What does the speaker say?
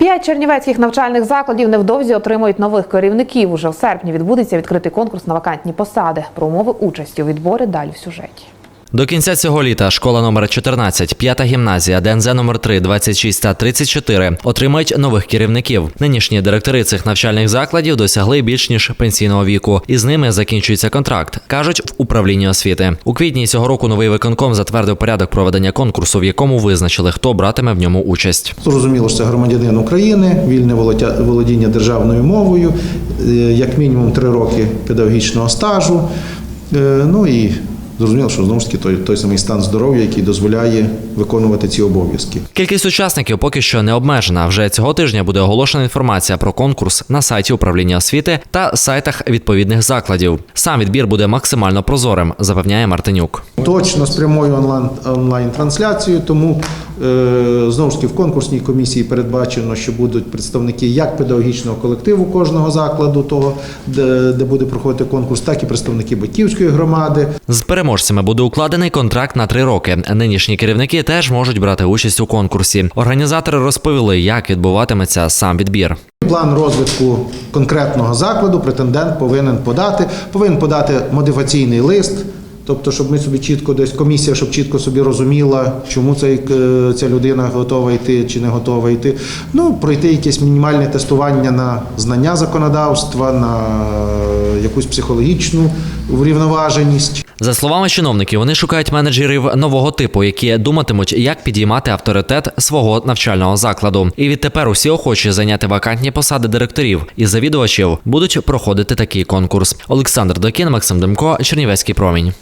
П'ять чернівецьких навчальних закладів невдовзі отримують нових керівників. Уже в серпні відбудеться відкритий конкурс на вакантні посади. Про умови участі у відборі далі в сюжеті. До кінця цього літа школа номер 14, п'ята гімназія, ДНЗ номер 3, 26 та 34 отримають нових керівників. Нинішні директори цих навчальних закладів досягли більш ніж пенсійного віку, і з ними закінчується контракт, кажуть в управлінні освіти. У квітні цього року новий виконком затвердив порядок проведення конкурсу, в якому визначили, хто братиме в ньому участь. Зрозуміло, що це громадянин України, вільне володіння державною мовою, е, як мінімум три роки педагогічного стажу. Е, Ну і зрозуміло, що знову ж таки той, той самий стан здоров'я, який дозволяє виконувати ці обов'язки. Кількість учасників поки що не обмежена. Вже цього тижня буде оголошена інформація про конкурс на сайті управління освіти та сайтах відповідних закладів. Сам відбір буде максимально прозорим, запевняє Мартинюк. Точно з прямою онлайн, онлайн-трансляцією, тому знову ж таки в конкурсній комісії передбачено, що будуть представники як педагогічного колективу кожного закладу, того, де, де буде проходити конкурс, так і представники батьківської громади. З переможцями буде укладений контракт на три роки. Нинішні керівники теж можуть брати участь у конкурсі. Організатори розповіли, як відбуватиметься сам відбір. План розвитку конкретного закладу претендент повинен подати, повинен подати мотиваційний лист. Тобто, щоб ми собі чітко десь комісія, щоб чітко собі розуміла, чому цей, е, ця людина готова йти чи не готова йти. Ну, пройти якесь мінімальне тестування на знання законодавства, на е, якусь психологічну врівноваженість. За словами чиновників, вони шукають менеджерів нового типу, які думатимуть, як підіймати авторитет свого навчального закладу. І відтепер усі охочі зайняти вакантні посади директорів і завідувачів будуть проходити такий конкурс. Олександр Докін, Максим Демко, Чернівецький промінь.